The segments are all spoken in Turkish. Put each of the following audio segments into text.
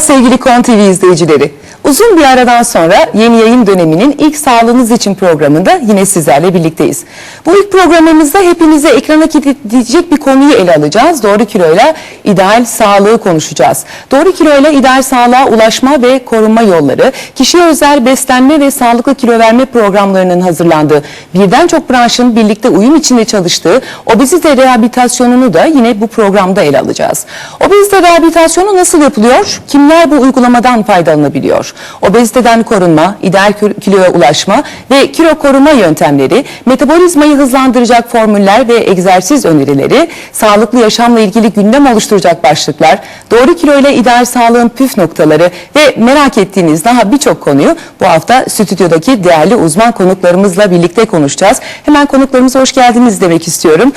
Sevgili Kon TV izleyicileri. Uzun bir aradan sonra yeni yayın döneminin ilk Sağlığınız için programında yine sizlerle birlikteyiz. Bu ilk programımızda hepinize ekrana kilitleyecek bir konuyu ele alacağız. Doğru kiloyla ideal sağlığı konuşacağız. Doğru kiloyla ideal sağlığa ulaşma ve korunma yolları, kişiye özel beslenme ve sağlıklı kilo verme programlarının hazırlandığı, birden çok branşın birlikte uyum içinde çalıştığı obezite rehabilitasyonunu da yine bu programda ele alacağız. Obezite rehabilitasyonu nasıl yapılıyor? Kimler bu uygulamadan faydalanabiliyor? Obeziteden korunma, ideal kilo- kiloya ulaşma ve kilo koruma yöntemleri, metabolizmayı hızlandıracak formüller ve egzersiz önerileri, sağlıklı yaşamla ilgili gündem oluşturacak başlıklar, doğru kilo ile ideal sağlığın püf noktaları ve merak ettiğiniz daha birçok konuyu bu hafta stüdyodaki değerli uzman konuklarımızla birlikte konuşacağız. Hemen konuklarımıza hoş geldiniz demek istiyorum.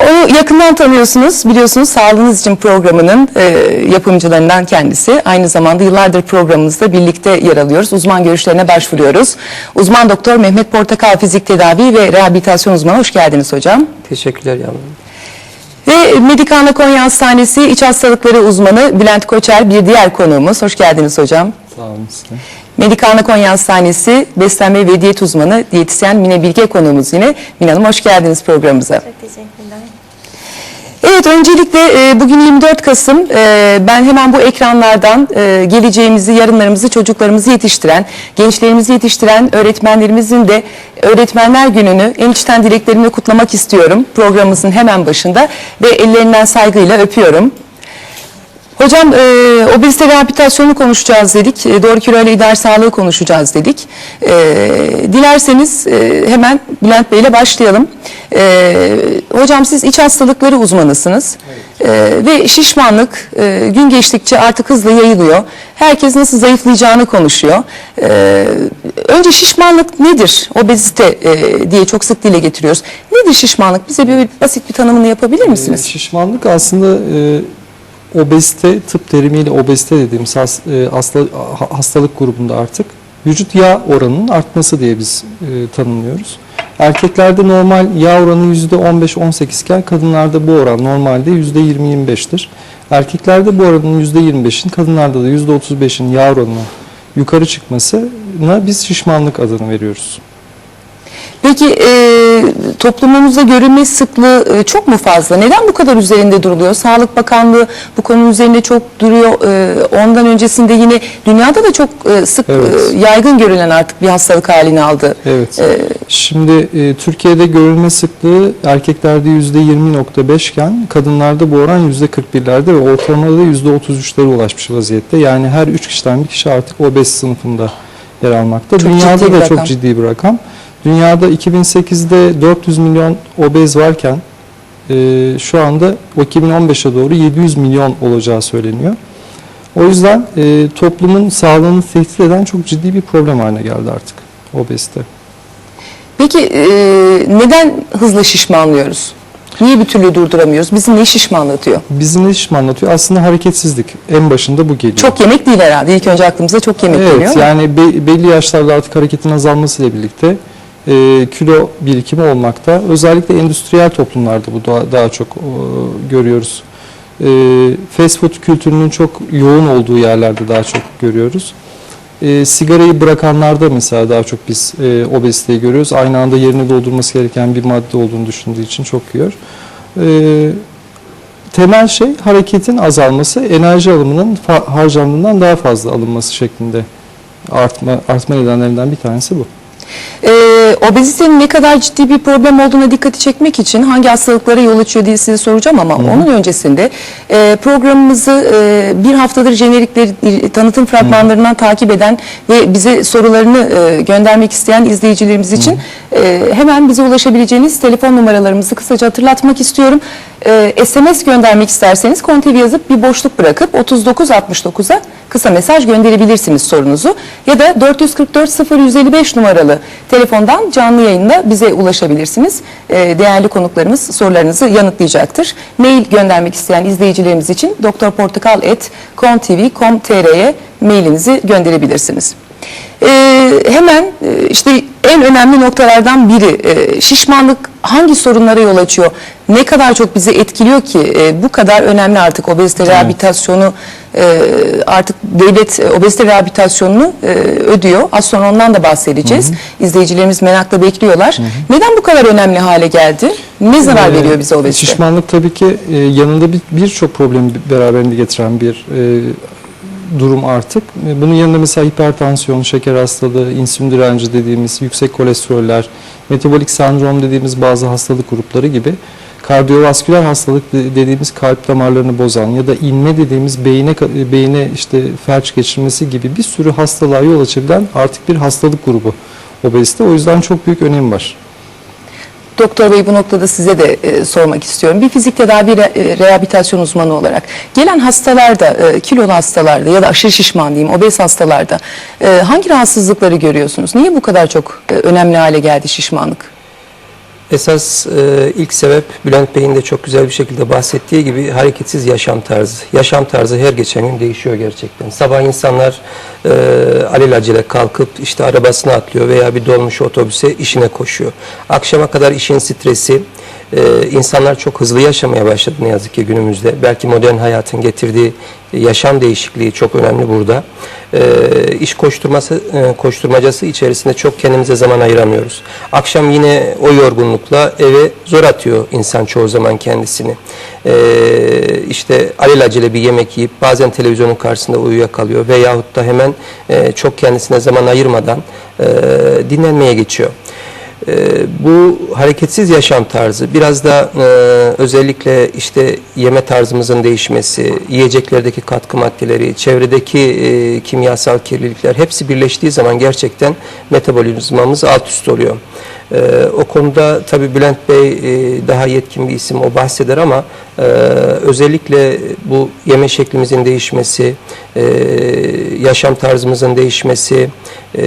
Onu yakından tanıyorsunuz, biliyorsunuz Sağlığınız için programının e, yapımcılarından kendisi. Aynı zamanda yıllardır programımızda birlikte yer alıyoruz. Uzman görüşlerine başvuruyoruz. Uzman doktor Mehmet Portakal Fizik Tedavi ve Rehabilitasyon Uzmanı. Hoş geldiniz hocam. Teşekkürler yavrum. Ve Medikana Konya Hastanesi İç Hastalıkları Uzmanı Bülent Koçer bir diğer konuğumuz. Hoş geldiniz hocam. Sağ olun size. Medikana Konya Hastanesi Beslenme ve Diyet Uzmanı diyetisyen Mine Bilge konuğumuz yine. Mine Hanım hoş geldiniz programımıza. Çok teşekkürler. Evet öncelikle e, bugün 24 Kasım E, ben hemen bu ekranlardan e, geleceğimizi, yarınlarımızı, çocuklarımızı yetiştiren, gençlerimizi yetiştiren öğretmenlerimizin de Öğretmenler Günü'nü en içten dileklerimle kutlamak istiyorum programımızın hemen başında ve ellerinden saygıyla öpüyorum. Hocam e, obezite rehabilitasyonu konuşacağız dedik. E, doğru kilo ile ideal sağlığı konuşacağız dedik. E, dilerseniz e, hemen Bülent Bey ile başlayalım. E, hocam siz iç hastalıkları uzmanısınız. E, ve şişmanlık e, gün geçtikçe artık hızla yayılıyor. Herkes nasıl zayıflayacağını konuşuyor. E, önce şişmanlık nedir? Obezite e, diye çok sık dile getiriyoruz. Nedir şişmanlık? Bize bir basit bir tanımını yapabilir misiniz? şişmanlık aslında e, obezite, tıp terimiyle obezite dediğimiz has- e, hasta, ha- hastalık grubunda artık vücut yağ oranının artması diye biz e, tanımlıyoruz. Erkeklerde normal yağ oranı %15-18 iken kadınlarda bu oran normalde %20-25'tir. Erkeklerde bu oranın %25'in, kadınlarda da %35'in yağ oranının yukarı çıkmasına biz şişmanlık adını veriyoruz. Peki e, toplumumuzda görünme sıklığı e, çok mu fazla? Neden bu kadar üzerinde duruluyor? Sağlık Bakanlığı bu konu üzerinde çok duruyor. E, ondan öncesinde yine dünyada da çok e, sık Evet. e, yaygın görülen artık bir hastalık halini aldı. Evet. E, Şimdi e, Türkiye'de görülme sıklığı erkeklerde %20.5 iken kadınlarda bu oran %41'lerde ve ortalamada da %33'lere ulaşmış vaziyette. Yani her 3 kişiden bir kişi artık obez sınıfında yer almakta. Çok Dünyada da rakam. çok ciddi bir rakam. Dünyada 2008'de 400 milyon obez varken e, şu anda o 2015'e doğru 700 milyon olacağı söyleniyor. O yüzden e, toplumun sağlığını tehdit eden çok ciddi bir problem haline geldi artık obezite. peki e, neden hızla şişmanlıyoruz? Niye bir türlü durduramıyoruz? Bizi ne şişmanlatıyor? Bizim ne şişman anlatıyor? Aslında hareketsizlik. En başında bu geliyor. Çok yemek değil herhalde. İlk önce aklımıza çok yemek geliyor. Evet yani be- belli yaşlarda artık hareketin azalmasıyla birlikte e, kilo birikimi olmakta. Özellikle endüstriyel toplumlarda bu daha, daha çok e, görüyoruz. E, fast food kültürünün çok yoğun olduğu yerlerde daha çok görüyoruz. E, sigarayı bırakanlarda mesela daha çok biz e, obeziteyi görüyoruz. Aynı anda yerini doldurması gereken bir madde olduğunu düşündüğü için çok yiyor. E, temel şey hareketin azalması, enerji alımının harcandığından daha fazla alınması şeklinde artma artma nedenlerinden bir tanesi bu. Ee, obezitenin ne kadar ciddi bir problem olduğuna dikkati çekmek için hangi hastalıklara yol açıyor diye size soracağım ama onun öncesinde e, programımızı e, bir haftadır jenerikleri e, tanıtım fragmanlarından takip eden ve bize sorularını e, göndermek isteyen izleyicilerimiz için e, hemen bize ulaşabileceğiniz telefon numaralarımızı kısaca hatırlatmak istiyorum. E, SMS göndermek isterseniz kontevi yazıp bir boşluk bırakıp 3969'a kısa mesaj gönderebilirsiniz sorunuzu. Ya da 444 0155 numaralı telefondan canlı yayında bize ulaşabilirsiniz. Ee, değerli konuklarımız sorularınızı yanıtlayacaktır. Mail göndermek isteyen izleyicilerimiz için drportakal.com.tr.ye mailinizi gönderebilirsiniz. Ee, hemen e, işte en önemli noktalardan biri e, şişmanlık hangi sorunlara yol açıyor? Ne kadar çok bizi etkiliyor ki e, bu kadar önemli artık obezite rehabilitasyonu e, artık devlet e, obezite rehabilitasyonunu e, ödüyor. Az sonra ondan da bahsedeceğiz. İzleyicilerimiz merakla bekliyorlar. Neden bu kadar önemli hale geldi? Ne zarar Ee, veriyor bize obezite? Şişmanlık tabii ki e, yanında bir- birçok problemi beraberinde getiren bir e, durum artık. E, Bunun yanında mesela hipertansiyon, şeker hastalığı, insülin direnci dediğimiz yüksek kolesteroller, metabolik sendrom dediğimiz bazı hastalık grupları gibi kardiyovasküler hastalık de- dediğimiz kalp damarlarını bozan ya da inme dediğimiz beyine ka- beyine işte felç geçirmesi gibi bir sürü hastalığa yol açabilen artık bir hastalık grubu obezite. O yüzden çok büyük önemi var. Doktor Bey bu noktada size de e, sormak istiyorum. Bir fizik tedavi re- e, rehabilitasyon uzmanı olarak gelen hastalarda, e, kilolu hastalarda ya da aşırı şişman diyeyim, obez hastalarda e, hangi rahatsızlıkları görüyorsunuz? Niye bu kadar çok e, önemli hale geldi şişmanlık? Esas e, ilk sebep Bülent Bey'in de çok güzel bir şekilde bahsettiği gibi hareketsiz yaşam tarzı. Yaşam tarzı her geçen gün değişiyor gerçekten. Sabah insanlar e, alelacele kalkıp işte arabasına atlıyor veya bir dolmuş otobüse işine koşuyor. Akşama kadar işin stresi, e, insanlar çok hızlı yaşamaya başladı ne yazık ki günümüzde. Belki modern hayatın getirdiği yaşam değişikliği çok önemli burada. E, iş koşturması e, koşturmacası içerisinde çok kendimize zaman ayıramıyoruz. Akşam yine o yorgunlukla eve zor atıyor insan çoğu zaman kendisini. E, işte alelacele bir yemek yiyip bazen televizyonun karşısında uyuyakalıyor veyahut da hemen e, çok kendisine zaman ayırmadan e, dinlenmeye geçiyor. Ee, bu hareketsiz yaşam tarzı biraz da e, özellikle işte yeme tarzımızın değişmesi, yiyeceklerdeki katkı maddeleri, çevredeki e, kimyasal kirlilikler hepsi birleştiği zaman gerçekten metabolizmamız alt üst oluyor. Ee, o konuda tabii Bülent Bey e, daha yetkin bir isim o bahseder ama e, özellikle bu yeme şeklimizin değişmesi, e, yaşam tarzımızın değişmesi e,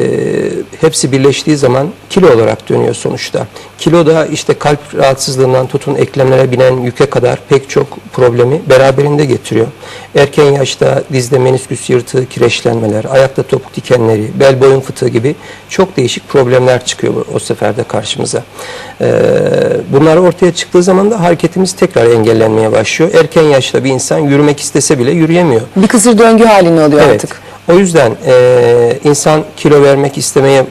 hepsi birleştiği zaman kilo olarak dönüyor sonuçta. Kilo da işte kalp rahatsızlığından tutun eklemlere binen yüke kadar pek çok problemi beraberinde getiriyor. Erken yaşta dizde menisküs yırtığı, kireçlenmeler, ayakta topuk dikenleri, bel boyun fıtığı gibi çok değişik problemler çıkıyor o seferde karşımıza. Ee, bunlar ortaya çıktığı zaman da hareketimiz tekrar engellenmeye başlıyor. Erken yaşta bir insan yürümek istese bile yürüyemiyor. Bir kısır döngü halini alıyor artık. O yüzden e, insan kilo vermek istemeye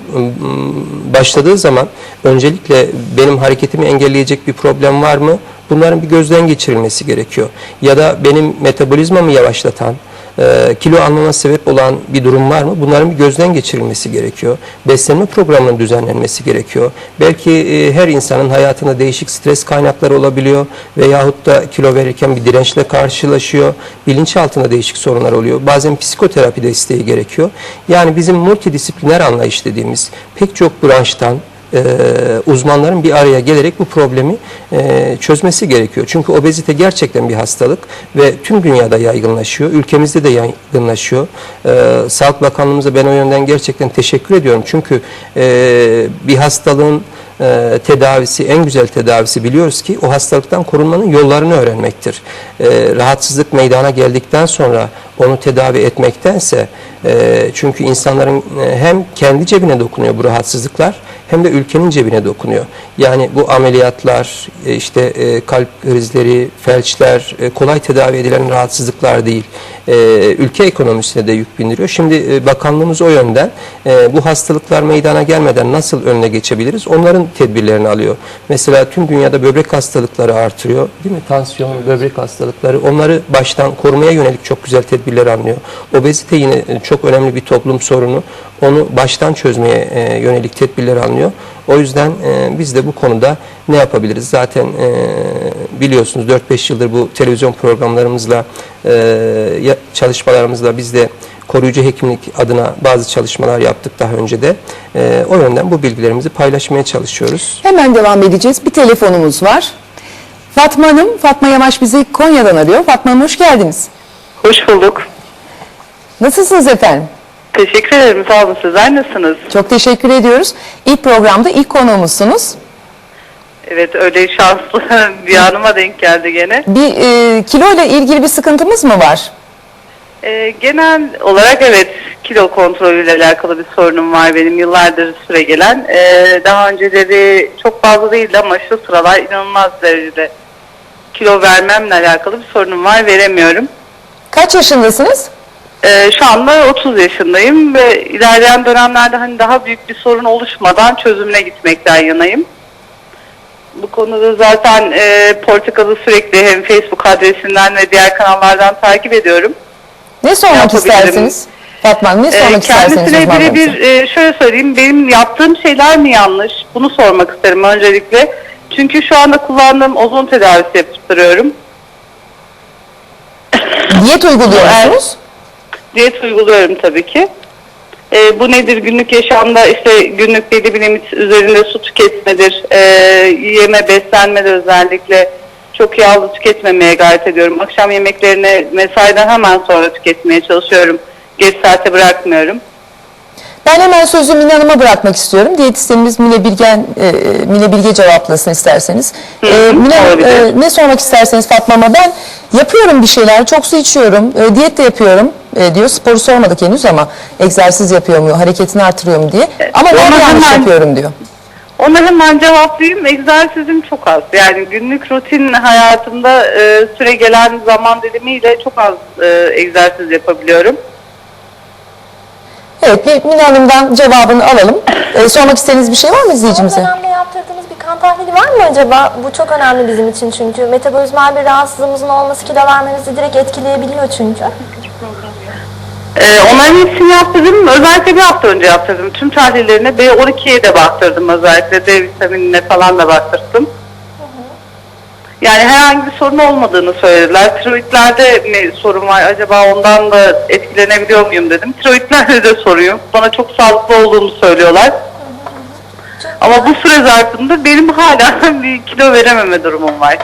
başladığı zaman öncelikle benim hareketimi engelleyecek bir problem var mı? Bunların bir gözden geçirilmesi gerekiyor. Ya da benim metabolizmamı yavaşlatan, e, kilo almama sebep olan bir durum var mı? Bunların bir gözden geçirilmesi gerekiyor. Beslenme programının düzenlenmesi gerekiyor. Belki e, her insanın hayatında değişik stres kaynakları olabiliyor veyahut da kilo verirken bir dirençle karşılaşıyor. Bilinçaltında değişik sorunlar oluyor. Bazen psikoterapi desteği gerekiyor. Yani bizim multidisipliner anlayış dediğimiz pek çok branştan e, uzmanların bir araya gelerek bu problemi e, çözmesi gerekiyor. Çünkü obezite gerçekten bir hastalık ve tüm dünyada yaygınlaşıyor. Ülkemizde de yaygınlaşıyor. E, Sağlık Bakanlığımıza ben o yönden gerçekten teşekkür ediyorum. Çünkü e, bir hastalığın e, tedavisi, en güzel tedavisi biliyoruz ki o hastalıktan korunmanın yollarını öğrenmektir. E, rahatsızlık meydana geldikten sonra onu tedavi etmektense e, çünkü insanların e, hem kendi cebine dokunuyor bu rahatsızlıklar hem de ülkenin cebine dokunuyor. Yani bu ameliyatlar, e, işte e, kalp krizleri, felçler e, kolay tedavi edilen rahatsızlıklar değil. Ülke ekonomisine de yük bindiriyor. Şimdi bakanlığımız o yönden bu hastalıklar meydana gelmeden nasıl önüne geçebiliriz? Onların tedbirlerini alıyor. Mesela tüm dünyada böbrek hastalıkları artıyor. Değil mi? Tansiyon, böbrek hastalıkları. Onları baştan korumaya yönelik çok güzel tedbirler alınıyor. Obezite yine çok önemli bir toplum sorunu. Onu baştan çözmeye e, yönelik tedbirler alınıyor. O yüzden e, biz de bu konuda ne yapabiliriz? Zaten e, biliyorsunuz 4-5 yıldır bu televizyon programlarımızla, e, çalışmalarımızla biz de koruyucu hekimlik adına bazı çalışmalar yaptık daha önce de. E, o yönden bu bilgilerimizi paylaşmaya çalışıyoruz. Hemen devam edeceğiz. Bir telefonumuz var. Fatma Hanım, Fatma Yamaç bizi Konya'dan arıyor. Fatma Hanım hoş geldiniz. Hoş bulduk. Nasılsınız efendim? Teşekkür ederim. Sağ olun. Sizler nasılsınız? Çok teşekkür ediyoruz. İlk programda ilk konuğumuzsunuz. Evet öyle şanslı bir anıma denk geldi gene. Bir e, kilo ile ilgili bir sıkıntımız mı var? Ee, genel olarak evet kilo kontrolüyle alakalı bir sorunum var benim yıllardır süre gelen. Ee, daha önceleri çok fazla değildi ama şu sıralar inanılmaz derecede kilo vermemle alakalı bir sorunum var. Veremiyorum. Kaç yaşındasınız? Ee, şu anda 30 yaşındayım ve ilerleyen dönemlerde hani daha büyük bir sorun oluşmadan çözümüne gitmekten yanayım. Bu konuda zaten e, Portakal'ı sürekli hem Facebook adresinden ve diğer kanallardan takip ediyorum. Ne sormak istersiniz? Fatma Hanım ne Ee, sormak isterseniz kendisine uzmanlarımıza? birebir e, şöyle söyleyeyim benim yaptığım şeyler mi yanlış? Bunu sormak isterim öncelikle. Çünkü şu anda kullandığım ozon tedavisi yaptırıyorum. Diyet uyguluyor musunuz? Diyet uyguluyorum tabii ki. Ee, bu nedir? Günlük yaşamda işte günlük belli bir limit üzerinde su tüketmedir. Ee, yeme, beslenmede özellikle çok yağlı tüketmemeye gayret ediyorum. Akşam yemeklerini mesaiden hemen sonra tüketmeye çalışıyorum. Geç saate bırakmıyorum. Ben hemen sözü Mine Hanım'a bırakmak istiyorum. Diyetisyenimiz Mine Bilgen, e, Mine Bilge cevaplasın isterseniz. Hı E, Mine Hanım, e, ne sormak isterseniz Fatma ama ben yapıyorum bir şeyler, çok su içiyorum, e, diyet de yapıyorum e, diyor. Sporu sormadık henüz ama egzersiz yapıyor mu, hareketini artırıyor mu diye. Ama ona ben yanlış hemen- yapıyorum diyor. Ona hemen cevaplayayım. Egzersizim çok az. Yani günlük rutin hayatımda e, süre gelen zaman dilimiyle çok az e, egzersiz yapabiliyorum. Evet, bir Mine Hanım'dan cevabını alalım. E, sormak istediğiniz bir şey var mı Son izleyicimize? dönemde yaptırdığımız bir kan tahlili var mı acaba? Bu çok önemli bizim için çünkü. Metabolizmal bir rahatsızlığımızın olması kilo vermenizi direkt etkileyebiliyor çünkü. Ee, onların hepsini yaptırdım. Özellikle bir hafta önce yaptırdım. Tüm tahlillerine B12'ye de baktırdım özellikle. D vitaminine falan da baktırdım. Yani herhangi bir sorun olmadığını söylediler. Tiroidlerde mi sorun var acaba ondan da etkilenebiliyor muyum dedim. Tiroidlerde de sorun yok. Bana çok sağlıklı olduğumu söylüyorlar. Ama bu süre zarfında benim hala bir kilo verememe durumum var.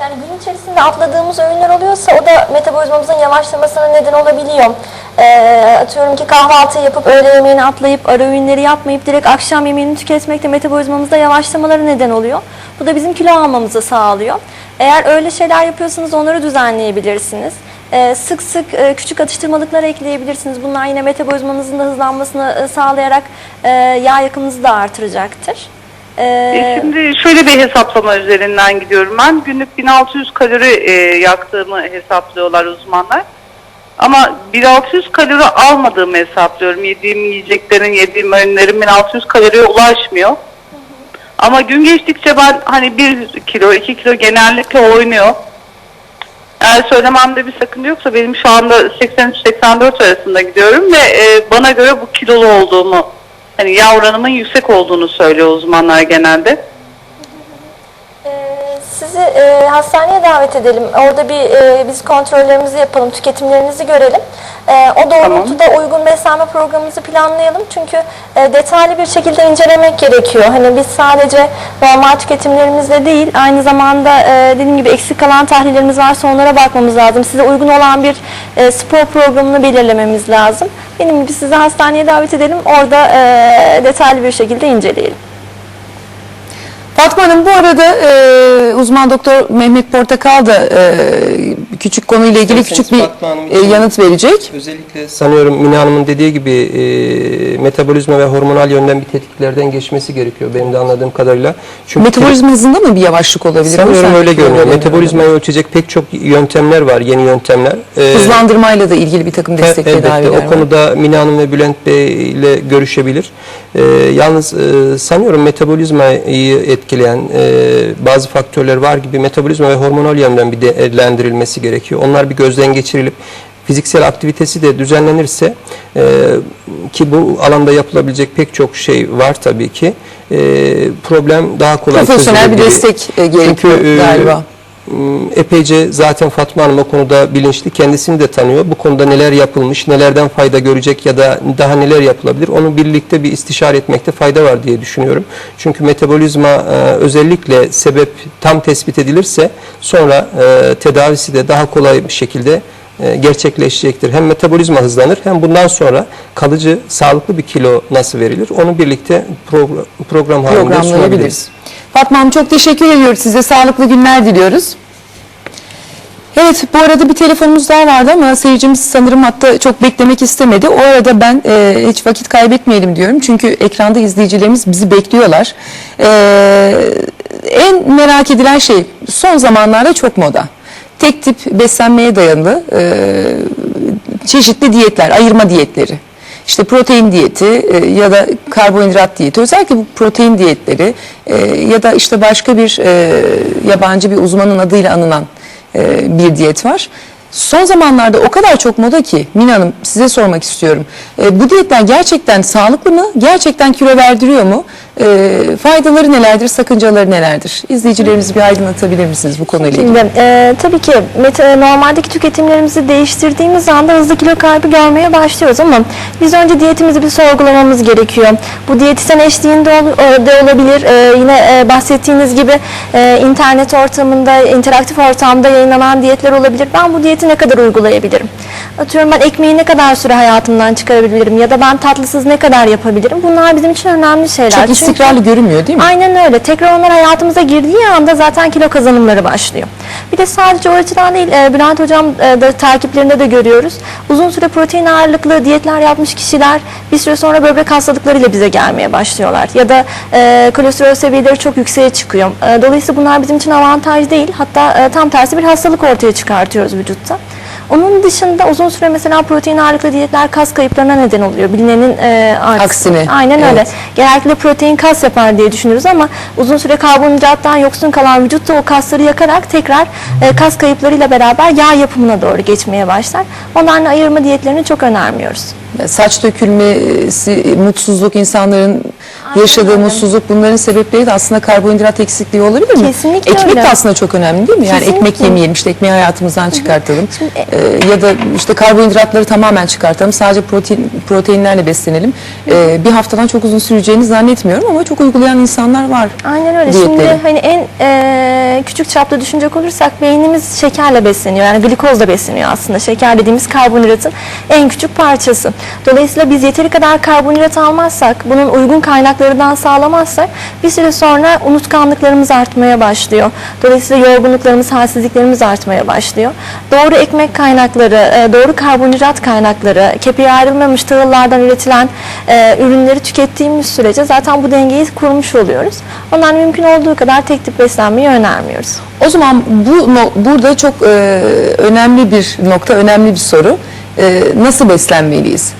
Yani gün içerisinde atladığımız öğünler oluyorsa o da metabolizmamızın yavaşlamasına neden olabiliyor. Ee, atıyorum ki kahvaltı yapıp öğle yemeğini atlayıp ara öğünleri yapmayıp direkt akşam yemeğini tüketmekte metabolizmamızda yavaşlamaları neden oluyor. Bu da bizim kilo almamızı sağlıyor. Eğer öyle şeyler yapıyorsanız onları düzenleyebilirsiniz. Ee, sık sık e, küçük atıştırmalıklar ekleyebilirsiniz. Bunlar yine metabolizmanızın da hızlanmasını e, sağlayarak e, yağ yakımınızı da artıracaktır. Ee, E Şimdi şöyle bir hesaplama üzerinden gidiyorum ben. Günlük 1600 kalori e, yaktığımı hesaplıyorlar uzmanlar. Ama 1600 kalori almadığımı hesaplıyorum. Yediğim yiyeceklerin, yediğim öğünlerin 1600 kaloriye ulaşmıyor. Ama gün geçtikçe ben hani 1 kilo, 2 kilo genellikle oynuyor. Eğer söylememde bir sakınca yoksa benim şu anda 83-84 arasında gidiyorum ve e, bana göre bu kilolu olduğumu, hani yağ oranımın yüksek olduğunu söylüyor uzmanlar genelde. Sizi e, hastaneye davet edelim. Orada bir e, biz kontrollerimizi yapalım, tüketimlerinizi görelim. E, o doğrultuda uygun beslenme programımızı planlayalım. Çünkü e, detaylı bir şekilde incelemek gerekiyor. Hani biz sadece normal tüketimlerimizle değil, aynı zamanda e, dediğim gibi eksik kalan tahlillerimiz varsa onlara bakmamız lazım. Size uygun olan bir e, spor programını belirlememiz lazım. Benim gibi sizi hastaneye davet edelim. Orada e, detaylı bir şekilde inceleyelim. Fatma Hanım bu arada e, uzman doktor Mehmet Portakal da e, küçük konuyla ilgili küçük bir e, yanıt verecek. Özellikle sanıyorum Mine Hanım'ın dediği gibi e, metabolizma ve hormonal yönden bir tetkiklerden geçmesi gerekiyor benim de anladığım kadarıyla. Çünkü Metabolizma hızında mı bir yavaşlık olabilir? sanıyorum öyle görünüyor. Metabolizmayı ölçecek pek çok yöntemler var, yeni yöntemler. E, Hızlandırmayla da ilgili bir takım destek Elbette tedaviler o var. konuda Mine Hanım ve Bülent Bey ile görüşebilir. Ee, yalnız e, sanıyorum metabolizmayı etkileyen e, bazı faktörler var gibi metabolizma ve hormonal yönden bir değerlendirilmesi gerekiyor. Onlar bir gözden geçirilip fiziksel aktivitesi de düzenlenirse e, ki bu alanda yapılabilecek pek çok şey var tabii ki e, problem daha kolay Profesyonel bir çözülebilir. destek e, gerekiyor Çünkü, e, galiba. M, epeyce zaten Fatma Hanım o konuda bilinçli, kendisini de tanıyor. Bu konuda neler yapılmış, nelerden fayda görecek ya da daha neler yapılabilir onu birlikte bir istişare etmekte fayda var diye düşünüyorum. Çünkü metabolizma e, özellikle sebep tam tespit edilirse sonra e, tedavisi de daha kolay bir şekilde gerçekleşecektir. Hem metabolizma hızlanır hem bundan sonra kalıcı sağlıklı bir kilo nasıl verilir onu birlikte program, program halinde sunabiliriz. Fatma Hanım çok teşekkür ediyoruz. Size sağlıklı günler diliyoruz. Evet bu arada bir telefonumuz daha vardı ama seyircimiz sanırım hatta çok beklemek istemedi. O arada ben e, hiç vakit kaybetmeyelim diyorum. Çünkü ekranda izleyicilerimiz bizi bekliyorlar. E, en merak edilen şey son zamanlarda çok moda. Tek tip beslenmeye dayalı e, çeşitli diyetler, ayırma diyetleri. İşte protein diyeti e, ya da karbonhidrat diyeti. Özellikle bu protein diyetleri e, ya da işte başka bir e, yabancı bir uzmanın adıyla anılan e, bir diyet var. Son zamanlarda o kadar çok moda ki Mina Hanım size sormak istiyorum. E, bu diyetler gerçekten sağlıklı mı? Gerçekten kilo verdiriyor mu? E, faydaları nelerdir? Sakıncaları nelerdir? İzleyicilerimizi bir aydınlatabilir misiniz bu konuyla ilgili? E, tabii ki met- normaldeki tüketimlerimizi değiştirdiğimiz anda hızlı kilo kaybı görmeye başlıyoruz ama biz önce diyetimizi bir sorgulamamız gerekiyor. Bu diyetisyen eşliğinde ol- e, de olabilir. E, yine e, bahsettiğiniz gibi e, internet ortamında, interaktif ortamda yayınlanan diyetler olabilir. Ben bu diyeti ne kadar uygulayabilirim? Atıyorum ben ekmeği ne kadar süre hayatımdan çıkarabilirim ya da ben tatlısız ne kadar yapabilirim? Bunlar bizim için önemli şeyler. Çok Çünkü- istikrarlı görünmüyor değil mi? Aynen öyle. Tekrar onlar hayatımıza girdiği anda zaten kilo kazanımları başlıyor. Bir de sadece o açıdan değil, e, Bülent Hocam e, da takiplerinde de görüyoruz. Uzun süre protein ağırlıklı diyetler yapmış kişiler bir süre sonra böbrek hastalıklarıyla bize gelmeye başlıyorlar. Ya da e, kolesterol seviyeleri çok yükseğe çıkıyor. E, dolayısıyla bunlar bizim için avantaj değil. Hatta e, tam tersi bir hastalık ortaya çıkartıyoruz vücutta. Onun dışında uzun süre mesela protein ağırlıklı diyetler kas kayıplarına neden oluyor. Bilinenin e, artısı. Aksine, Aynen öyle. evet. Genellikle protein kas yapar diye düşünürüz ama uzun süre karbonhidrattan yoksun kalan vücut da o kasları yakarak tekrar e, kas kayıplarıyla beraber yağ yapımına doğru geçmeye başlar. Ondan ayırma diyetlerini çok önermiyoruz. Saç dökülmesi, mutsuzluk, insanların yaşadığı öyle. mutsuzluk bunların sebepleri de aslında karbonhidrat eksikliği olabilir mi? Kesinlikle Ekmek öyle. de aslında çok önemli değil mi? Yani ekmek yemeyelim, işte ekmeği hayatımızdan çıkartalım. Şimdi, Ee, ya da işte karbonhidratları tamamen çıkartalım. Sadece protein proteinlerle beslenelim. Ee, bir haftadan çok uzun süreceğini zannetmiyorum ama çok uygulayan insanlar var. Aynen öyle. diyetleri. Şimdi hani en e, küçük çapta düşünecek olursak beynimiz şekerle besleniyor. Yani glikozla besleniyor aslında. Şeker dediğimiz karbonhidratın en küçük parçası. Dolayısıyla biz yeteri kadar karbonhidrat almazsak, bunun uygun kaynaklarından sağlamazsak bir süre sonra unutkanlıklarımız artmaya başlıyor. Dolayısıyla yorgunluklarımız, halsizliklerimiz artmaya başlıyor. Doğru ekmek kaynakları, e, doğru karbonhidrat kaynakları, kepeği ayrılmamış tahıllardan üretilen e, ürünleri tükettiğimiz sürece zaten bu dengeyi kurmuş oluyoruz. Ondan mümkün olduğu kadar tek tip beslenmeyi önermiyoruz. O zaman bu burada çok e, önemli bir nokta, önemli bir soru. E, nasıl beslenmeliyiz?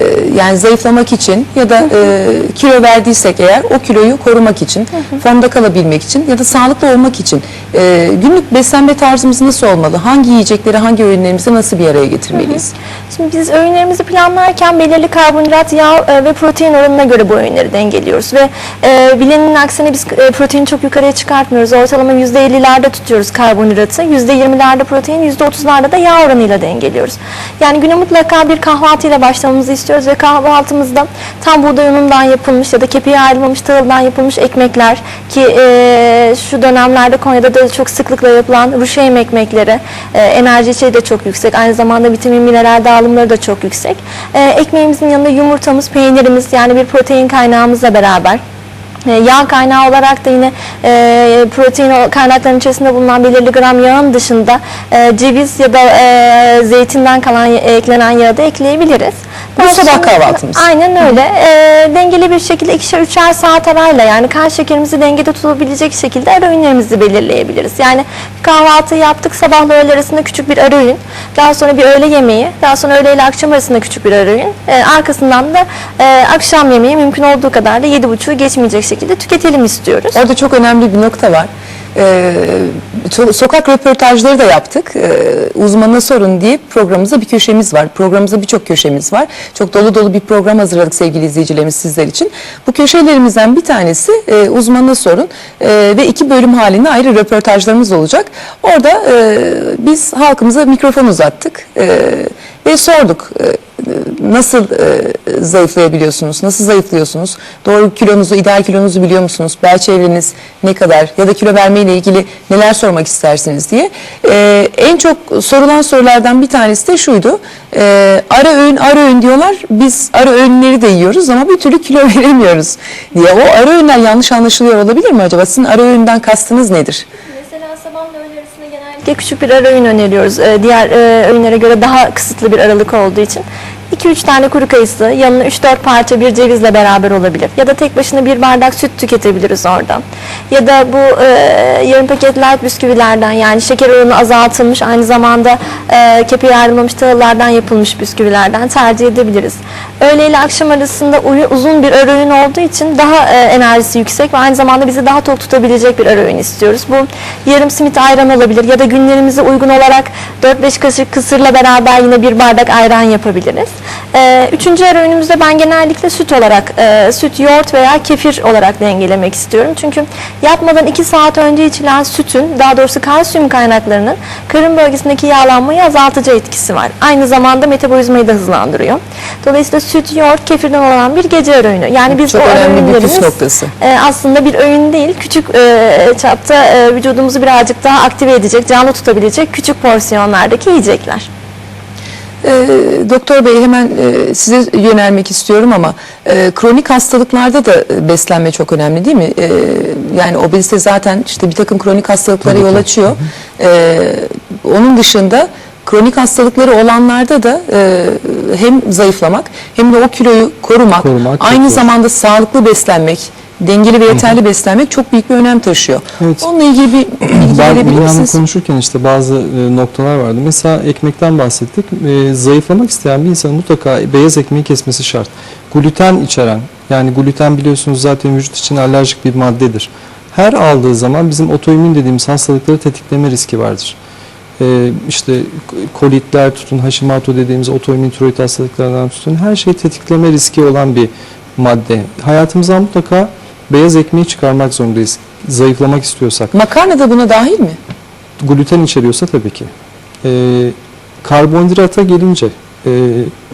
E, yani zayıflamak için ya da e, kilo verdiysek eğer o kiloyu korumak için, formda kalabilmek için ya da sağlıklı olmak için e, günlük beslenme tarzımız nasıl olmalı? Hangi yiyecekleri, hangi öğünlerimizi nasıl bir araya getirmeliyiz? Şimdi biz öğünlerimizi planlarken belirli karbonhidrat, yağ e, ve protein oranına göre bu öğünleri dengeliyoruz. Ve e, bilenin aksine biz e, proteini çok yukarıya çıkartmıyoruz. Ortalama %50'lerde tutuyoruz karbonhidratı. %20'lerde protein, %30'larda da yağ oranıyla dengeliyoruz. Yani güne mutlaka bir kahvaltıyla başlamamızı istiyoruz ve kahvaltımızda tam buğday unundan yapılmış ya da kepeği ayrılmamış tahıldan yapılmış ekmekler ki e, şu dönemlerde Konya'da da çok sıklıkla yapılan ruşeym ekmekleri e, enerji içeriği de çok yüksek. Aynı zamanda vitamin mineral dağılımları da çok yüksek. E, ekmeğimizin yanında yumurtamız, peynirimiz yani bir protein kaynağımızla beraber e, Yağ kaynağı olarak da yine e, protein kaynaklarının içerisinde bulunan belirli gram yağın dışında e, ceviz ya da e, zeytinden kalan ya- eklenen yağı da ekleyebiliriz. Bu sabah kahvaltımız. Aynen öyle. E, dengeli bir şekilde ikişer üçer saat arayla yani kan şekerimizi dengede tutabilecek şekilde ara öğünlerimizi belirleyebiliriz. Yani kahvaltı yaptık sabahla öğle arasında küçük bir ara öğün. Daha sonra bir öğle yemeği. Daha sonra öğle ile akşam arasında küçük bir ara öğün. E, arkasından da e, akşam yemeği mümkün olduğu kadar da 7.30'u geçmeyecek şekilde tüketelim istiyoruz. Orada çok önemli bir nokta var. Ee, so- sokak röportajları da yaptık. Ee, uzmanına sorun diye programımızda bir köşemiz var. Programımızda birçok köşemiz var. Çok dolu dolu bir program hazırladık sevgili izleyicilerimiz sizler için. Bu köşelerimizden bir tanesi e, uzmanına sorun E, ve iki bölüm halinde ayrı röportajlarımız olacak. Orada e, biz halkımıza mikrofon uzattık e, ve sorduk. E, nasıl e, zayıflayabiliyorsunuz? Nasıl zayıflıyorsunuz? Doğru kilonuzu, ideal kilonuzu biliyor musunuz? Bel çevreniz ne kadar? Ya da kilo verme ile ilgili neler sormak istersiniz diye. E, en çok sorulan sorulardan bir tanesi de şuydu. E, ara öğün, ara öğün diyorlar. Biz ara öğünleri de yiyoruz ama bir türlü kilo veremiyoruz diye. O ara öğünler yanlış anlaşılıyor olabilir mi acaba? Sizin ara öğünden kastınız nedir? Mesela sabahla öğle arasında genellikle küçük bir ara öğün öneriyoruz. Ee, diğer e, öğünlere göre daha kısıtlı bir aralık olduğu için. 2-3 tane kuru kayısı, yanına 3-4 parça bir cevizle beraber olabilir. Ya da tek başına bir bardak süt tüketebiliriz orada. Ya da bu e, yarım paket light bisküvilerden yani şeker oranı azaltılmış aynı zamanda e, kepeği ayrılmamış tahıllardan yapılmış bisküvilerden tercih edebiliriz. Öğle ile akşam arasında uzun bir öğün olduğu için daha e, enerjisi yüksek ve aynı zamanda bizi daha tok tutabilecek bir öğün istiyoruz. Bu yarım simit ayran olabilir ya da günlerimize uygun olarak 4-5 kaşık kısırla beraber yine bir bardak ayran yapabiliriz. E, üçüncü öğünümüzde ben genellikle süt olarak, e, süt, yoğurt veya kefir olarak dengelemek istiyorum. Çünkü yatmadan 2 saat önce içilen sütün, daha doğrusu kalsiyum kaynaklarının karın bölgesindeki yağlanmayı azaltıcı etkisi var. Aynı zamanda metabolizmayı da hızlandırıyor. Dolayısıyla süt, yoğurt, kefirden olan bir gece öğünü. Yani biz Çok o önemli bir püf noktası. e, aslında bir öğün değil, küçük e, çapta e, vücudumuzu birazcık daha aktive edecek, canlı tutabilecek küçük porsiyonlardaki yiyecekler. Ee, Doktor Bey hemen e, size yönelmek istiyorum ama e, kronik hastalıklarda da e, beslenme çok önemli değil mi? E, yani obezite zaten işte bir takım kronik hastalıklara Tabii yol ki. açıyor. E, onun dışında kronik hastalıkları olanlarda da e, hem zayıflamak hem de o kiloyu korumak, Korumak aynı zamanda sağlıklı beslenmek, dengeli ve yeterli beslenmek çok büyük bir önem taşıyor. Evet. Onunla ilgili bir bilgi verebilir misiniz? konuşurken işte bazı e, noktalar vardı. Mesela ekmekten bahsettik. E, zayıflamak isteyen bir insanın mutlaka beyaz ekmeği kesmesi şart. Gluten içeren, yani gluten biliyorsunuz zaten vücut için alerjik bir maddedir. Her aldığı zaman bizim otoimmün dediğimiz hastalıkları tetikleme riski vardır. E, işte kolitler tutun, Hashimoto dediğimiz otoimmün tiroid hastalıklarından tutun her şey tetikleme riski olan bir madde. Hayatımızdan mutlaka beyaz ekmeği çıkarmak zorundayız. Zayıflamak istiyorsak Makarna da buna dahil mi? gluten içeriyorsa tabii ki. Ee, karbonhidrata gelince e,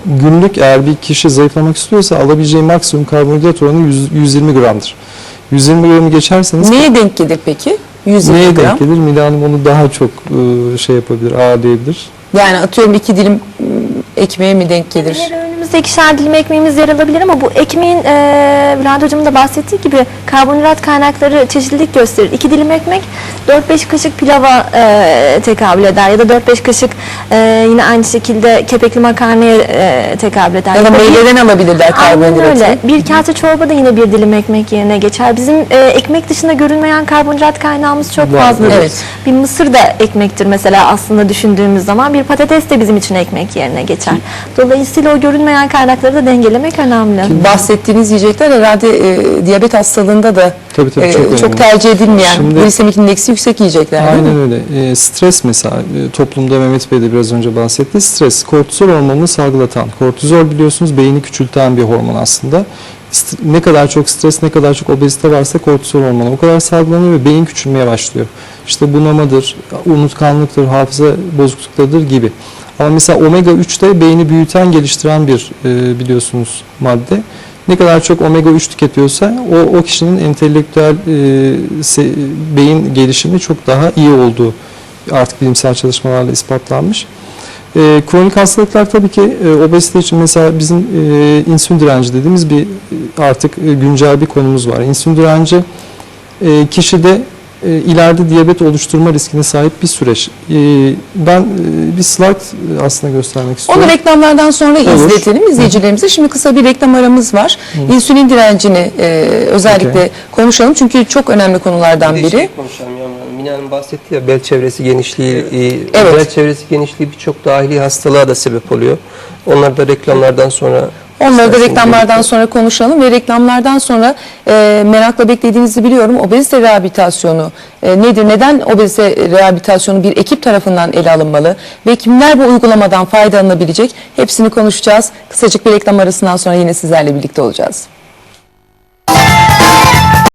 günlük eğer bir kişi zayıflamak istiyorsa alabileceği maksimum karbonhidrat oranı 100 120 gramdır. 120 gramı geçerseniz Neye denk gelir peki? 120 neye gram. denk gelir? Mila Hanım onu daha çok e, şey yapabilir, ağırlayabilir. Yani atıyorum iki dilim ekmeğe mi denk gelir? Öğünümüzde ikişer dilim ekmeğimiz yer alabilir ama bu ekmeğin e, Bülent Hocam'ın da bahsettiği gibi karbonhidrat kaynakları çeşitlilik gösterir. İki dilim ekmek 4-5 kaşık pilava e, tekabül eder ya da 4-5 kaşık e, yine aynı şekilde kepekli makarnaya e, tekabül eder. Ya da meyveden alabilirler Aynen karbonhidratı. öyle. Bir kase çorba da yine bir dilim ekmek yerine geçer. Bizim e, ekmek dışında görünmeyen karbonhidrat kaynağımız çok Var, fazladır. evet. Bir mısır da ekmektir mesela aslında düşündüğümüz zaman. Bir patates de bizim için ekmek yerine geçer. Dolayısıyla o görünmeyen kaynakları da dengelemek önemli. Bahsettiğiniz yiyecekler herhalde e, diyabet hastalığında da Tabii, tabii, e, çok önemli. tercih edilmeyen, Şimdi- glisemik indeksi yüksek yiyecekler? Aynen öyle. E, stres mesela e, toplumda Mehmet Bey de biraz önce bahsetti. Stres kortizol hormonunu salgılatan. Kortizol biliyorsunuz beyni küçülten bir hormon aslında. Ne kadar çok stres, ne kadar çok obezite varsa kortizol hormonu o kadar salgılanıyor ve beyin küçülmeye başlıyor. İşte bunamadır, unutkanlıktır, hafıza bozukluklarıdır gibi. Ama mesela omega 3 de beyni büyüten, geliştiren bir e, biliyorsunuz madde. Ne kadar çok omega 3 tüketiyorsa o, o kişinin entelektüel e, se- beyin gelişimi çok daha iyi olduğu artık bilimsel çalışmalarla ispatlanmış. E, kronik hastalıklar tabii ki e, obezite için mesela bizim e, insülin direnci dediğimiz bir e, artık e, güncel bir konumuz var. İnsülin direnci e, kişide e, ileride diyabet oluşturma riskine sahip bir süreç. E, ben e, bir slide e, aslında göstermek istiyorum. Onu reklamlardan sonra Olur. izletelim izleyicilerimize. Şimdi kısa bir reklam aramız var. İnsülin direncini e, özellikle Okey. konuşalım çünkü çok önemli konulardan Bir de biri. şey konuşalım ya. Mine Hanım bahsetti ya bel çevresi genişliği, e, Evet. bel çevresi genişliği birçok dahili hastalığa da sebep oluyor. Onlar da reklamlardan sonra Onları da reklamlardan sonra konuşalım ve reklamlardan sonra e, merakla beklediğinizi biliyorum. Obezite rehabilitasyonu e, nedir? Neden obezite rehabilitasyonu bir ekip tarafından ele alınmalı? Ve kimler bu uygulamadan faydalanabilecek? Hepsini konuşacağız. Kısacık bir reklam arasından sonra yine sizlerle birlikte olacağız.